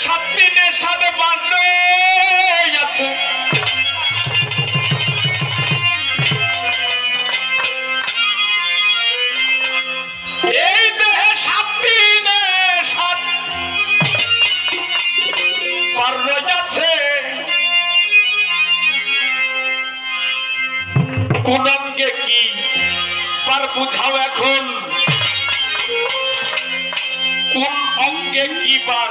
সাত দিনে সাথে বান্ন আছে সাত সাত কোন অঙ্গে কি পার বুঝাও এখন? কোন অঙ্গে কি পার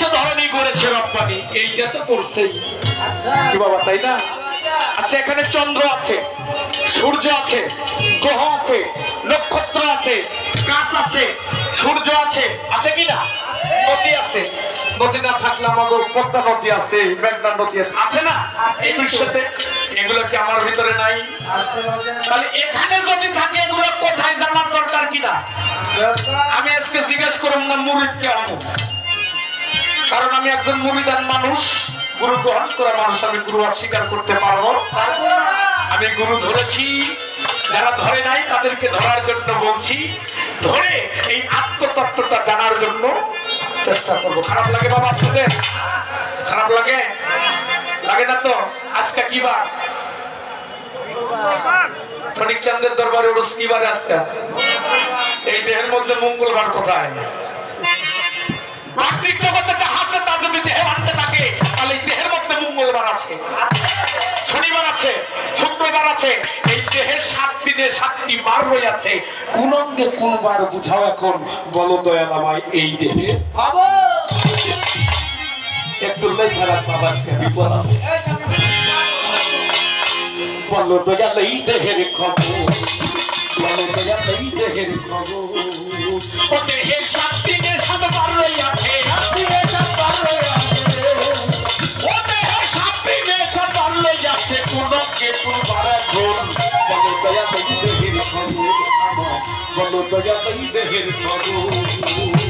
বিশ্ব ধরনী করেছে রব্বানি। এইটা তো করছেই। কি বাবা তাই না? আচ্ছা এখানে চন্দ্র আছে সূর্য আছে গ্রহ আছে নক্ষত্র আছে গাছ আছে সূর্য আছে আছে কি না? নদী আছে। নদী না থাকলে আমাদের পদ্মা নদী আছে মেঘনা নদী আছে। আছে না? এই বিশ্বতে এগুলো কি আমার ভিতরে নাই? তাহলে এখানে যদি থাকে এগুলো কোথায় জানার দরকার কিনা আমি আজকে জিজ্ঞেস করুন না মুরিদ কে আমু কারণ আমি একজন মুরিদান মানুষ, গুরু গ্রহণ করা মানুষ, আমি গুরু অস্বীকার করতে পারব আমি গুরু ধরেছি, যারা ধরে নাই তাদেরকে ধরার জন্য বলছি, ধরে এই আত্মতত্ত্বটা জানার জন্য চেষ্টা করব। খারাপ লাগে বাবা আপনাদের? খারাপ লাগে? লাগে না তো? আজকে কি বার? ফটিক চান্দের দরবারে ওরস কি বার আজকে? এই দেহের মধ্যে মঙ্গলবার কোথায়? বাহ্যিক জগতে যদি দেহে আনতে থাকে তাহলে দেহের মধ্যে মঙ্গলবার আছে। শনিবার আছে শুক্রবার আছে এই দেহের সাত দিনে সাতটি বার রয়ে আছে। কোন অঙ্গে কোন বার বুঝাও এখন বলো দয়াল আমায় এই দেহে। একটু লাই খারাপ বাবা বিপদ আছে। বলো দয়াল এই দেহের খবর। বলো দয়াল এই দেহের খবর। ও দেহের সাত দিনে দয়াল দেহের খবর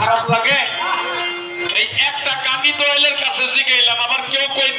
খারাপ লাগে। এই একটা কামি দোয়েলের কাছে জিগাইলাম আবার কেউ কই